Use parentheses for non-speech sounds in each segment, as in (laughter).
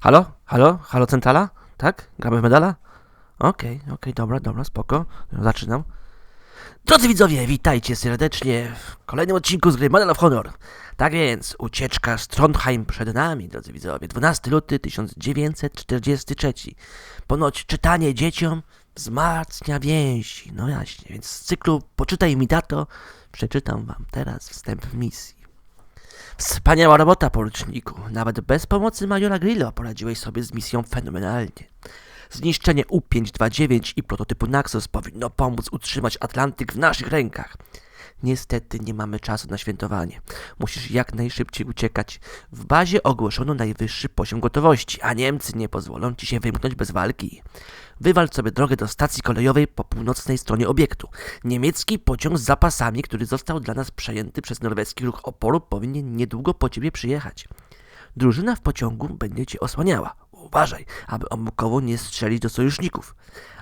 Halo? Halo? Halo Centrala? Tak? Gramy w medala? Okej, okej, dobra, dobra, spoko. Zaczynam. Drodzy widzowie, witajcie serdecznie w kolejnym odcinku z gry Medal of Honor. Tak więc, ucieczka z Trondheim przed nami, drodzy widzowie. 12 luty 1943. Ponoć czytanie dzieciom wzmacnia więzi. No jaśnie, więc z cyklu Poczytaj mi tato, przeczytam wam teraz wstęp misji. Wspaniała robota, poruczniku. Nawet bez pomocy majora Grillo poradziłeś sobie z misją fenomenalnie. Zniszczenie U-529 i prototypu Naxos powinno pomóc utrzymać Atlantyk w naszych rękach. Niestety nie mamy czasu na świętowanie. Musisz jak najszybciej uciekać. W bazie ogłoszono najwyższy poziom gotowości, a Niemcy nie pozwolą ci się wymknąć bez walki. Wywal sobie drogę do stacji kolejowej po północnej stronie obiektu. Niemiecki pociąg z zapasami, który został dla nas przejęty przez norweski ruch oporu, powinien niedługo po ciebie przyjechać. Drużyna w pociągu będzie cię osłaniała. Uważaj, aby omukowo nie strzelić do sojuszników.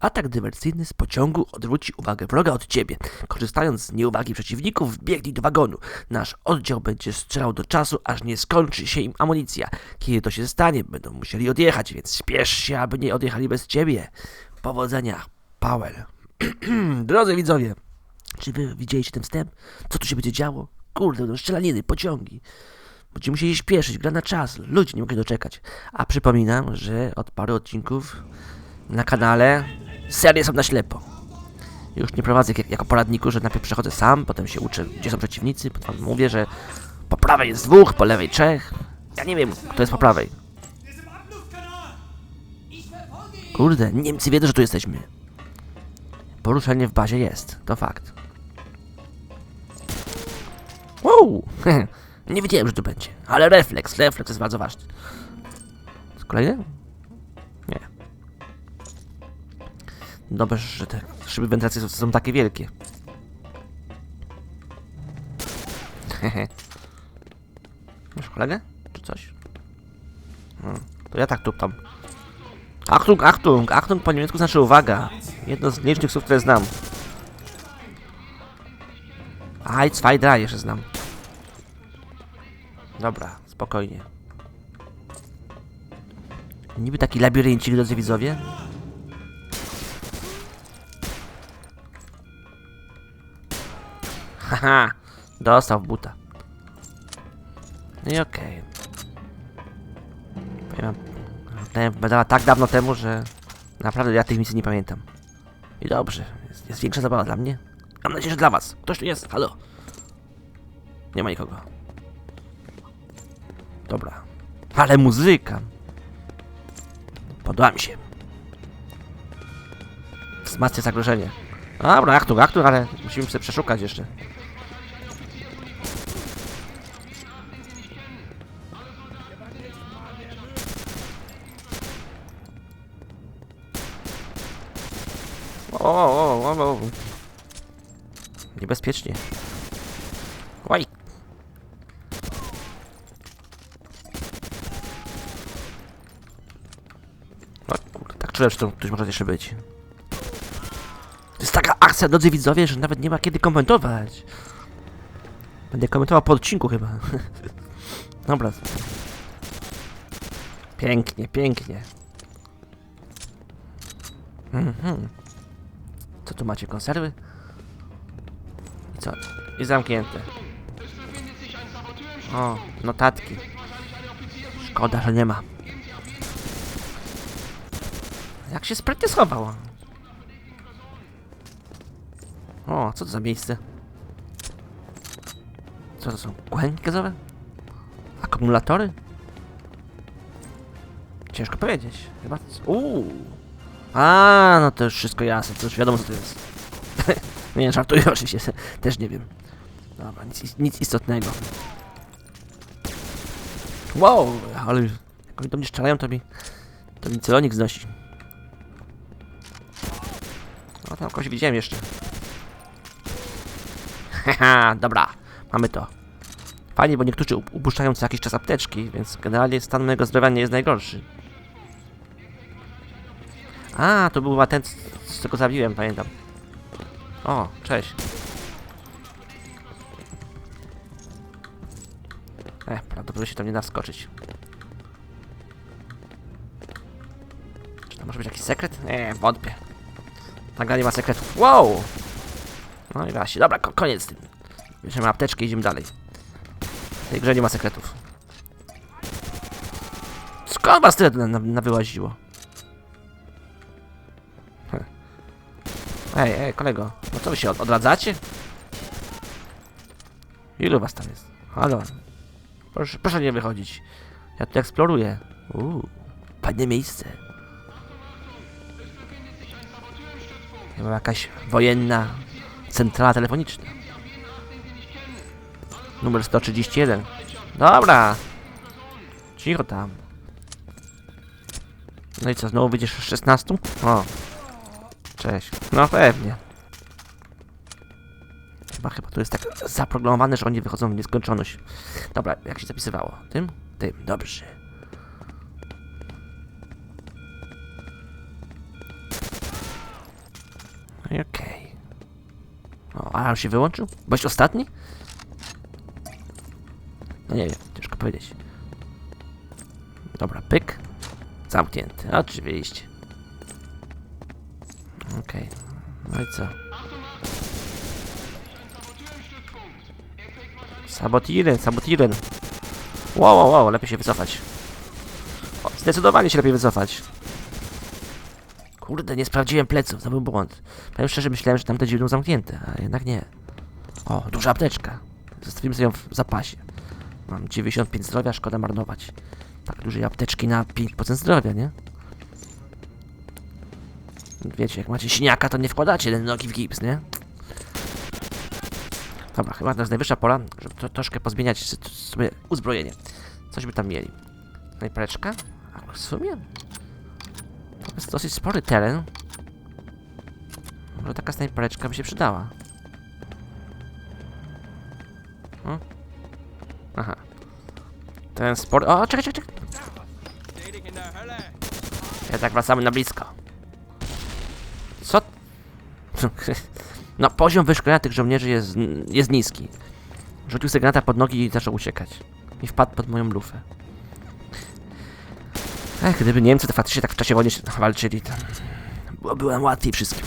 Atak dywersyjny z pociągu odwróci uwagę wroga od ciebie. Korzystając z nieuwagi przeciwników, wbiegnij do wagonu. Nasz oddział będzie strzelał do czasu, aż nie skończy się im amunicja. Kiedy to się stanie, będą musieli odjechać, więc spiesz się, aby nie odjechali bez ciebie. Powodzenia, Powell. (clears throat) Drodzy widzowie, czy wy widzieliście ten wstęp? Co tu się będzie działo? Kurde, będą strzelaniny, pociągi. Będziemy musieli śpieszyć, gra na czas. Ludzie nie mogę doczekać. A przypominam, że od paru odcinków na kanale serie są na ślepo. Już nie prowadzę jak, jako poradniku, że najpierw przechodzę sam, potem się uczę, gdzie są przeciwnicy, potem mówię, że po prawej jest dwóch, po lewej trzech. Ja nie wiem, kto jest po prawej. Kurde, Niemcy wiedzą, że tu jesteśmy. Poruszenie w bazie jest, to fakt. Wow! (laughs) Nie wiedziałem, że tu będzie. Ale refleks, refleks jest bardzo ważny. Kolejny? Nie. Dobrze, że te szyby wentylacji są, są takie wielkie. Hehe. Masz kolegę? Czy coś? Hmm. To ja tak tuptam. Achtung, Achtung! Achtung po niemiecku znaczy uwaga. Jedno z licznych słów, które znam. Aj, zwei, drei jeszcze znam. Dobra, spokojnie. Niby taki labiryncik, drodzy widzowie. (laughs) Haha, dostał buta. No i okej. Powiem Grałem w medala tak dawno temu, że naprawdę ja tych misji nie pamiętam. I dobrze, jest, jest większa zabawa dla mnie. Mam nadzieję, że dla was. Ktoś tu jest, halo. Nie ma nikogo. Dobra. Ale muzyka. Podoba mi się. Wzmacnia zagrożenie. Dobra, aktu, aktu, ale musimy sobie przeszukać jeszcze. O, o, o, o. Niebezpiecznie. O kurde, tak czułem, że to ktoś może jeszcze być. To jest taka akcja, drodzy widzowie, że nawet nie ma kiedy komentować. Będę komentował po odcinku chyba. (laughs) Dobra. Pięknie, pięknie. Mhm. Co tu macie, konserwy? I co? I zamknięte. O, notatki. Szkoda, że nie ma. Jak się sprytnie. O, co to za miejsce? Co to są? Kuchenki gazowe? Akumulatory? Ciężko powiedzieć. Chyba... Uuu. A, no to już wszystko jasne, to już wiadomo co to jest. (laughs) nie, żartuję (laughs) oczywiście, też nie wiem. Dobra, nic, nic istotnego. Wow, ale jak oni do mnie strzelają, to mi, to mi celonik znosi. No tam kogoś widziałem jeszcze. Haha, dobra, mamy to. Fajnie, bo niektórzy up- upuszczają co jakiś czas apteczki, więc generalnie stan mojego zdrowia nie jest najgorszy. A, to był ten, z- czego zabiłem, pamiętam. O, cześć. Ech, prawdopodobnie się tam nie da wskoczyć. To może być jakiś sekret? Nie, wątpię. Ta gra nie ma sekretów. Wow! No i właśnie, dobra, ko koniec z tym. Bierzemy apteczkę i idziemy dalej. W tej grze nie ma sekretów. Skąd was tyle na, na, na wyłaziło? Ej, ej, kolego, no co wy się od, odradzacie? Ilu was tam jest? Halo. Proszę, proszę nie wychodzić. Ja tu eksploruję. Uuu, fajne miejsce. Chyba jakaś wojenna centrala telefoniczna. Numer 131. Dobra. Cicho tam. No i co, znowu wyjdziesz z 16? O. Cześć. No pewnie. Chyba, chyba to jest tak zaprogramowane, że oni wychodzą w nieskończoność. Dobra, jak się zapisywało? Tym? Tym, dobrze. Okej. O, alarm się wyłączył? Byłeś ostatni? No nie wiem, ciężko powiedzieć. Dobra, pyk. Zamknięty, oczywiście. Okej. No i co? Sabotiren, sabotiren. Wow, wow, wow, lepiej się wycofać. O, zdecydowanie się lepiej wycofać. Kurde, nie sprawdziłem pleców, to był błąd. Powiem szczerze, myślałem, że tamte drzwi będą zamknięte, a jednak nie. O, duża apteczka. Zostawimy sobie ją w zapasie. Mam 95 zdrowia, szkoda marnować. Tak dużej apteczki na 5% zdrowia, nie? Wiecie, jak macie siniaka, to nie wkładacie nogi w gips, nie? Dobra, chyba to jest najwyższa pora, żeby to, troszkę pozmieniać sobie uzbrojenie. Coś by tam mieli. Snajpereczka? A w sumie? To jest dosyć spory teren. Może taka snajpereczka by się przydała. Hmm? Aha. Ten spory... O, czekaj, czekaj, czekaj. Hölle! Jednak wracamy na blisko. Co? (laughs) No, poziom wyszkolenia tych żołnierzy jest, jest niski. Rzucił sobie granata pod nogi i zaczął uciekać. I wpadł pod moją lufę. Ech, gdyby Niemcy to faktycznie tak w czasie wojny się walczyli, to byłoby łatwiej wszystkim.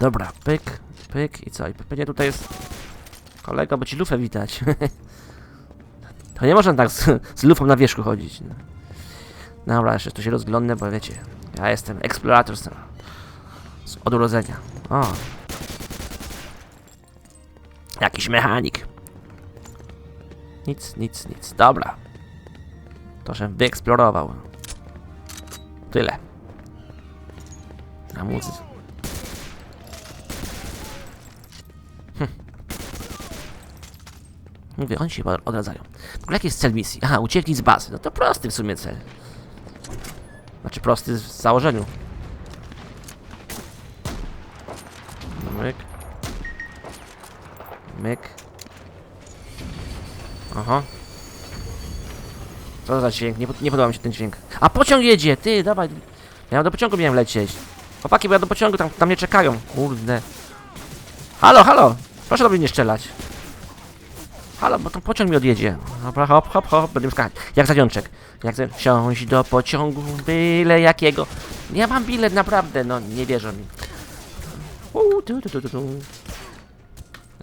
Dobra, pyk, pyk i co? I pewnie tutaj jest kolega, bo ci lufę widać. (laughs) to nie można tak z, z lufą na wierzchu chodzić. No. Dobra, jeszcze się rozglądnę, bo wiecie, ja jestem eksplorator z od urodzenia. O. Jakiś mechanik. Nic, nic, nic. Dobra. To, żem wyeksplorował. Tyle. Na muzyce. Hm. Mówię, oni się odradzają. W ogóle jaki jest cel misji? Aha, uciekli z bazy. No to prosty w sumie cel. Znaczy prosty w założeniu. Myk. Myk. Aha. Co za dźwięk? Nie, nie podoba mi się ten dźwięk. A pociąg jedzie! Ty, dawaj. Ja do pociągu miałem lecieć. Chłopaki, bo ja do pociągu, tam, tam mnie czekają. Kurde. Halo, halo! Proszę do mnie nie strzelać. Halo, bo ten pociąg mi odjedzie. Dobra, hop, hop, hop, będę skakać. Jak zajączek. Jak za... Wsiąść do pociągu, byle jakiego. Ja mam bilet, naprawdę, no nie wierzą mi. Tu, tu, tu, tu.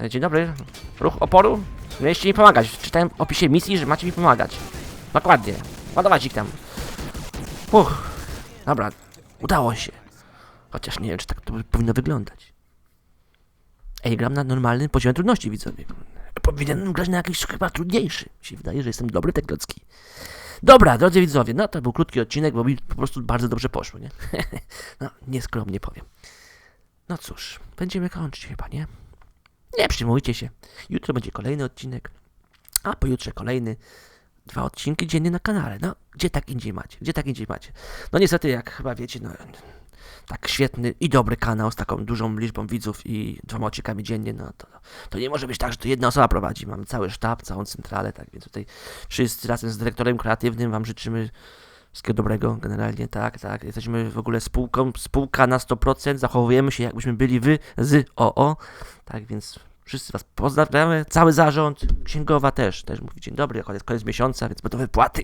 E, Dzień dobry. Ruch oporu? Mieliście mi pomagać. Czytałem w opisie misji, że macie mi pomagać. Dokładnie. Ładować ich tam. Uff. Dobra, udało się. Chociaż nie wiem, czy tak to powinno wyglądać. Ej, gram na normalnym poziomie trudności, widzowie. Powinienem grać na jakiś chyba trudniejszy. Się wydaje, że jestem dobry teklecki. Dobra, drodzy widzowie, no to był krótki odcinek, bo mi po prostu bardzo dobrze poszło, nie? (laughs) no, nieskromnie powiem. No cóż, będziemy kończyć chyba, nie? Nie przejmujcie się. Jutro będzie kolejny odcinek, a pojutrze kolejny. Dwa odcinki dziennie na kanale. No, gdzie tak indziej macie? Gdzie tak indziej macie? No niestety, jak chyba wiecie, no tak świetny i dobry kanał z taką dużą liczbą widzów i dwoma odcinkami dziennie, no to, to nie może być tak, że to jedna osoba prowadzi. Mamy cały sztab, całą centralę, tak więc tutaj wszyscy razem z dyrektorem kreatywnym wam życzymy wszystkiego dobrego, generalnie, tak, tak. Jesteśmy w ogóle spółką, spółka na 100%, zachowujemy się jakbyśmy byli wy z OO, tak więc wszyscy was pozdrawiamy, cały zarząd, księgowa też, też mówi dzień dobry, koniec, koniec miesiąca, więc będą wypłaty,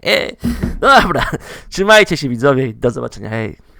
(laughs) Dobra, trzymajcie się widzowie i do zobaczenia, hej.